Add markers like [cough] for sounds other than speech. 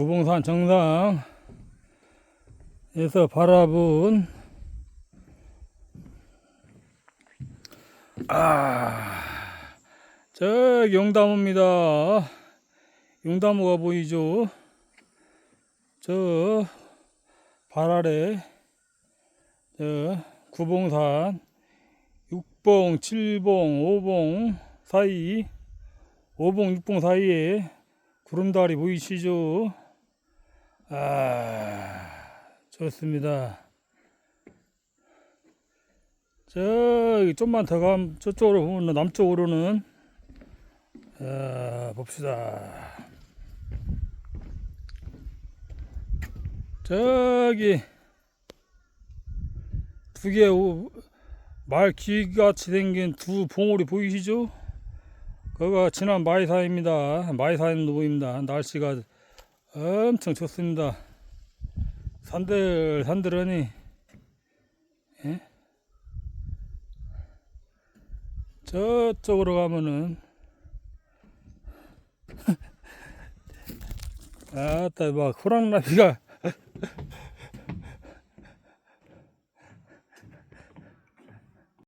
구봉산 정상에서 바라본 아 저기 용담호입니다 용담호가 보이죠 저 발 아래 저 구봉산 6봉, 7봉, 5봉 사이 5봉, 6봉 사이에 구름다리 보이시죠? 아, 좋습니다. 저기 좀만 더 가면 저쪽으로 보면 남쪽으로는 아, 봅시다. 저기 두 개 말 귀같이 생긴 두 봉우리 보이시죠? 거기가 지난 마이산입니다. 마이산도 보입니다. 날씨가 엄청 좋습니다. 산들 산들하니 예? 저쪽으로 가면은 [laughs] 아따 막 호랑나비가